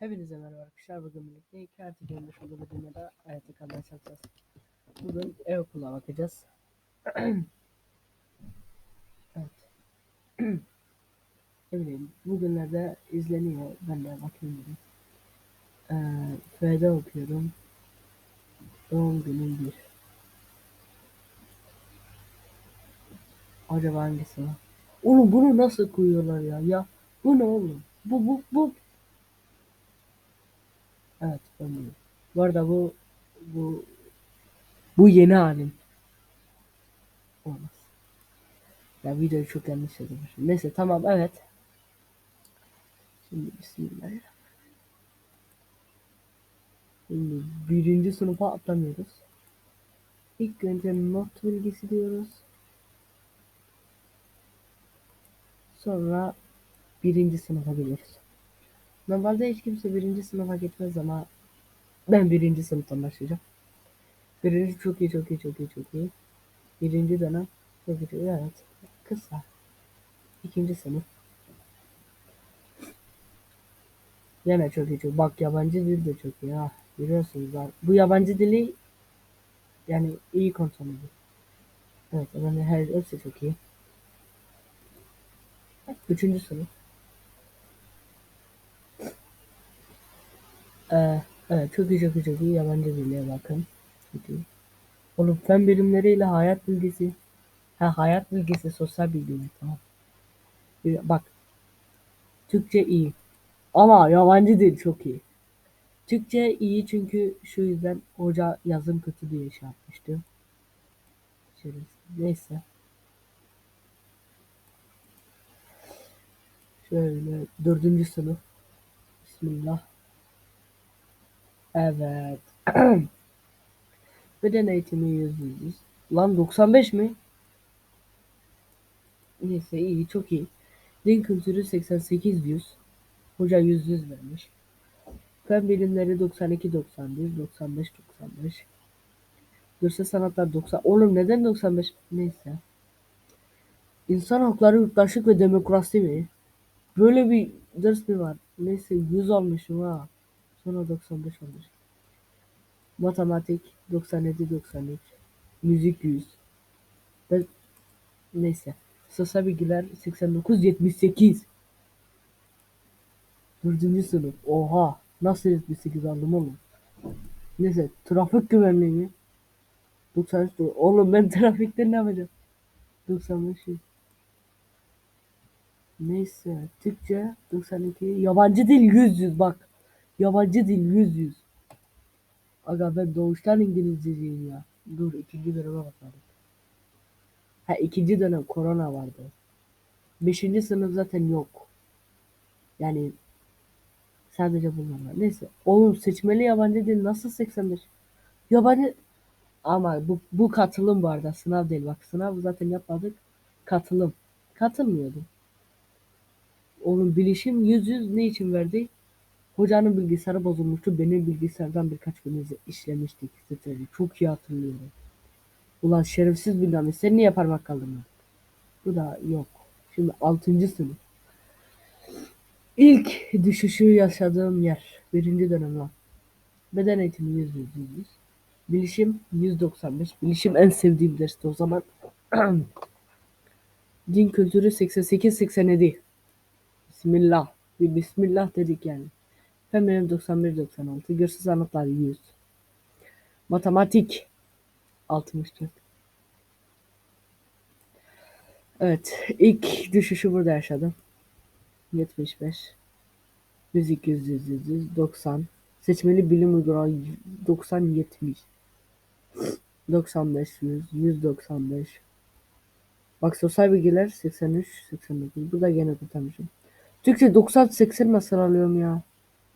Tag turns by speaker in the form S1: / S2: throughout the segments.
S1: Hepinize merhaba arkadaşlar. Bugün birlikte 2 artı 25 olduğu bir hayatta kalmaya çalışacağız. Bugün e-okula bakacağız. evet. ne bileyim bugünlerde izleniyor. Ben de bakayım dedim. Ee, okuyorum. Doğum günüm 1. Acaba hangisi var? Oğlum bunu nasıl koyuyorlar ya? Ya bu ne oğlum? Bu bu bu Evet ben bunu. Bu arada bu bu bu yeni halim. Olmaz. Ya videoyu çok yanlış yazmışım. Neyse tamam evet. Şimdi bismillahirrahmanirrahim. Şimdi birinci sınıfa atlamıyoruz. İlk önce not bilgisi diyoruz. Sonra birinci sınıfa geliyoruz. Normalde hiç kimse birinci sınıfa gitmez ama ben birinci sınıftan başlayacağım. Birinci çok iyi çok iyi çok iyi çok iyi. Birinci dönem çok iyi evet. Kısa. İkinci sınıf. Yine çok iyi çok. Bak yabancı dil de çok iyi ha. Biliyorsunuz var. Bu yabancı dili yani iyi kontrol ediyor. Evet yani her hepsi çok iyi. Üçüncü sınıf. Ee, evet çok iyi çok yabancı dile bakın. Oğlum fen bilimleriyle hayat bilgisi. Ha hayat bilgisi sosyal bilgi tamam. Bak. Türkçe iyi. Ama yabancı dil çok iyi. Türkçe iyi çünkü şu yüzden hoca yazım kötü diye şey yapmıştı. Neyse. Şöyle dördüncü sınıf. Bismillah. Evet. Beden eğitimi 100 100. Lan 95 mi? Neyse iyi çok iyi. Din kültürü 88 100. Hoca 100 100 vermiş. Fen bilimleri 92 91 95 95. Görsel sanatlar 90. Oğlum neden 95? Neyse. İnsan hakları, yurttaşlık ve demokrasi mi? Böyle bir ders mi var? Neyse 100 almışım ha. Sonra 95 olmuş. Matematik 97 93. Müzik 100. Ve neyse. Sosyal bilgiler 89 78. Dördüncü sınıf. Oha. Nasıl 78 aldım oğlum? Neyse. Trafik güvenliği mi? 93 doğru. Oğlum ben trafikte ne yapacağım? 95 yüz. Neyse. Türkçe 92. Yabancı dil 100 100 bak. Yabancı dil 100 100. Aga ben doğuştan İngilizceyim ya. Dur ikinci döneme bakalım. Ha ikinci dönem korona vardı. Beşinci sınıf zaten yok. Yani sadece bunlar var. Neyse. Oğlum seçmeli yabancı dil nasıl 85? Yabancı ama bu, bu katılım bu arada. Sınav değil. Bak sınav zaten yapmadık. Katılım. Katılmıyordum. Oğlum bilişim 100 100 ne için verdi? Hocanın bilgisayarı bozulmuştu. Benim bilgisayardan birkaç gün önce işlemiştik. Strateji. Çok iyi hatırlıyorum. Ulan şerefsiz bir namus. Sen niye parmak kaldırmadın? Bu da yok. Şimdi 6. sınıf. İlk düşüşü yaşadığım yer. Birinci dönem lan. Beden eğitimi 100 100 100. Bilişim 195. Bilişim en sevdiğim dersti o zaman. Din kültürü 88 87. Bismillah. Bir bismillah dedik yani. Fen bilim 91 96. Görsel sanatlar 100. Matematik 64. Evet, ilk düşüşü burada yaşadım. 75. Müzik 100 100 100 100 90. Seçmeli bilim uygulama 90 70. 95 100 195. Bak sosyal bilgiler 83 89. Bu da gene kurtarmışım. Türkçe 90 80 nasıl alıyorum ya?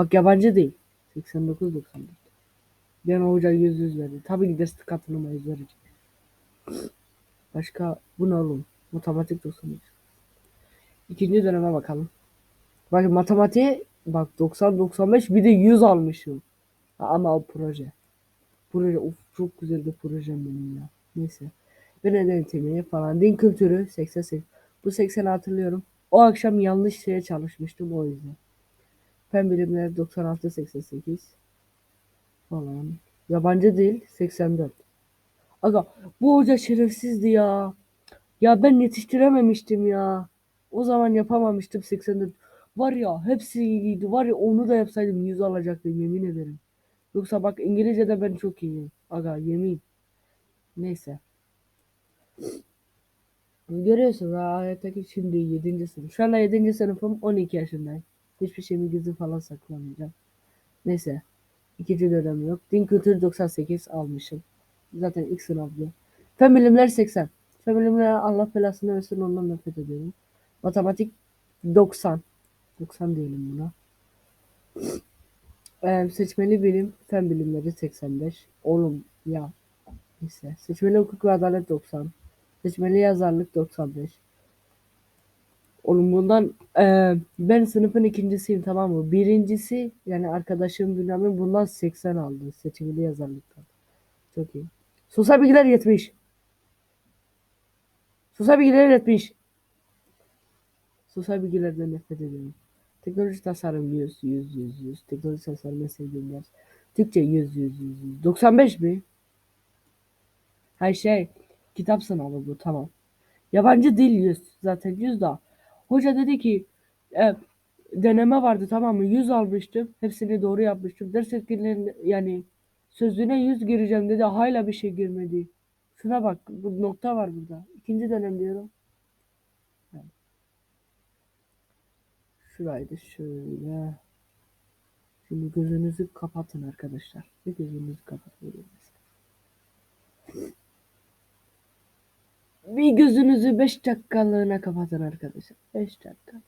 S1: Bak yabancı değil. 89 94. Gene hoca 100 100 verdi. Tabii ki katılıma 100 verecek. Başka bu ne oğlum? Matematik 93. İkinci döneme bakalım. Bak matematiğe bak 90 95 bir de 100 almışım. Ama o proje. Proje of çok güzel bir projem benim ya. Neyse. Beden eğitimi falan. Din kültürü 88. Bu 80 hatırlıyorum. O akşam yanlış şeye çalışmıştım o yüzden. Fen bilimleri 96 88 falan. Yabancı dil 84. Aga bu hoca şerefsizdi ya. Ya ben yetiştirememiştim ya. O zaman yapamamıştım 84. Var ya hepsi iyiydi. Var ya onu da yapsaydım 100 alacaktım yemin ederim. Yoksa bak İngilizce'de ben çok iyiyim. Aga yemin. Neyse. Görüyorsunuz ha, hayattaki şimdi 7. sınıf. Şu anda 7. sınıfım 12 yaşındayım. Hiçbir şeyimi gizli falan saklamayacağım. Neyse. İkinci dönem yok. Din kültürü 98 almışım. Zaten ilk sınavdı. Fen bilimleri 80. Fen bilimleri Allah belasını versin ondan nefret ediyorum. Matematik 90. 90 diyelim buna. Ee, seçmeli bilim, fen bilimleri 85. Oğlum ya. Neyse. Seçmeli hukuk ve adalet 90. Seçmeli yazarlık 95. Oğlum bundan e, ben sınıfın ikincisiyim tamam mı? Birincisi yani arkadaşım Bünyamin bundan 80 aldı seçmeli yazarlıktan. Çok iyi. Sosyal bilgiler 70. Sosyal bilgiler 70. Sosyal bilgilerden nefret ediyorum. Teknoloji tasarım 100, 100, 100, 100. Teknoloji tasarım en sevdiğim ders. Türkçe 100, 100, 100, 100. 95 mi? Her şey. Kitap sınavı bu tamam. Yabancı dil 100. Zaten 100 daha. Hoca dedi ki e, deneme vardı tamam mı? 100 almıştım. Hepsini doğru yapmıştım. Ders etkinliğinin yani sözlüğüne 100 gireceğim dedi. Hala bir şey girmedi. Şuna bak. Bu nokta var burada. İkinci dönem diyorum. Yani. Şöyle. Şimdi gözünüzü kapatın arkadaşlar. Bir gözünüzü kapatın. Bir gözünüzü 5 dakikalığına kapatın arkadaşlar. 5 dakika.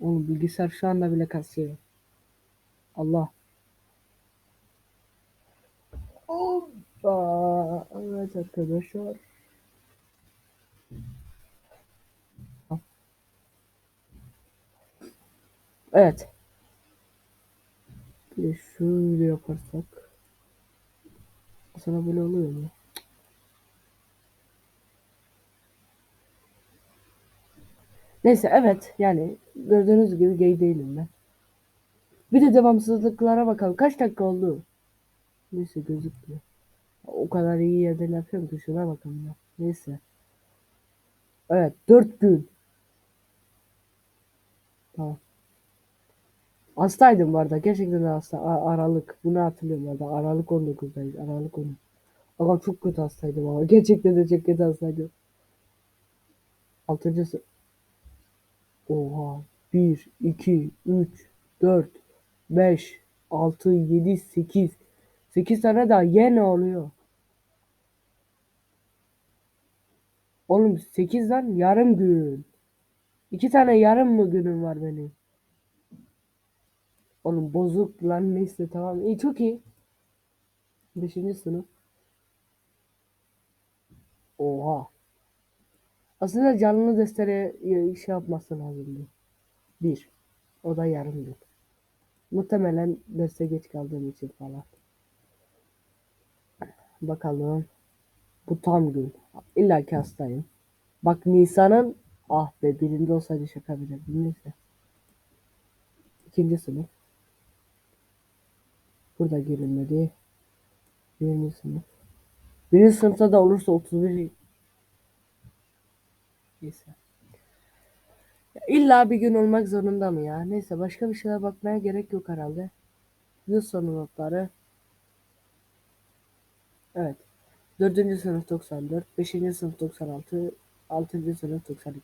S1: Oğlum bilgisayar şu anda bile kasıyor. Allah. Hoppa. Evet arkadaşlar. Evet. Bir de şöyle yaparsak. Sana böyle oluyor mu? Neyse evet yani gördüğünüz gibi gay değilim ben. Bir de devamsızlıklara bakalım. Kaç dakika oldu? Neyse gözükmüyor. O kadar iyi yerden yapıyorum ki şuna bakalım ya. Neyse. Evet 4 gün. Tamam. Hastaydım bu arada. Gerçekten hasta. A- Aralık. Bunu hatırlıyorum bu arada. Aralık 19'dayız. Aralık 10. Ama çok kötü hastaydım ama. Gerçekten de çok kötü hastaydım. Altıncısı. Oha. 1, 2, 3, 4, 5, 6, 7, 8. 8 tane daha ye ne oluyor? Oğlum 8 lan yarım gün. 2 tane yarım mı günüm var benim? Oğlum bozuk lan neyse tamam. İyi çok iyi. 5. sınıf. Oha. Aslında canlı destere şey yapması lazımdı. Bir. O da yarım gün. Muhtemelen derse geç kaldığım için falan. Bakalım. Bu tam gün. İlla ki hastayım. Bak Nisan'ın ah be birinde olsaydı şaka bile. Neyse. İkinci sınıf. Burada girilmedi. Birinci sınıf. Birinci sınıfta da olursa 31 Neyse. Ya bir gün olmak zorunda mı ya? Neyse başka bir şeyler bakmaya gerek yok herhalde. Yıl sonu notları. Evet. Dördüncü sınıf 94. Beşinci sınıf 96. Altıncı sınıf 92.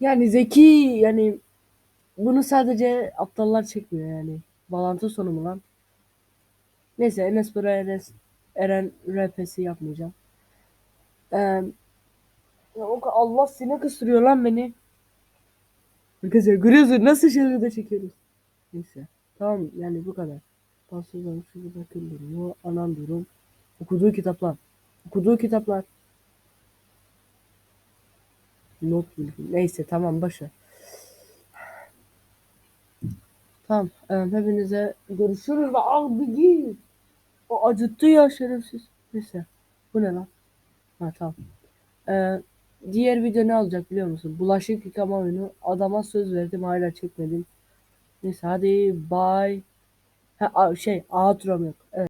S1: Yani zeki yani bunu sadece aptallar çekmiyor yani. Bağlantı sonu mu lan? Neyse Enes Bora Enes Eren RP'si yapmayacağım. Ee, ya Allah sinek ısırıyor lan beni. Arkadaşlar görüyorsun nasıl şeyleri de çekiyoruz. Neyse. Tamam yani bu kadar. Tansızdan şu bakın durumu. Anan durum. Okuduğu kitaplar. Okuduğu kitaplar. Not bilgi. Neyse tamam başa. Tamam. e, hepinize görüşürüz. ve Abi git. O acıttı ya şerefsiz. Neyse. Bu ne lan? Ha tamam. E, diğer video ne olacak biliyor musun? Bulaşık yıkama oyunu. Adama söz verdim hala çekmedim. Neyse hadi bye. Ha, şey outro yok. Evet.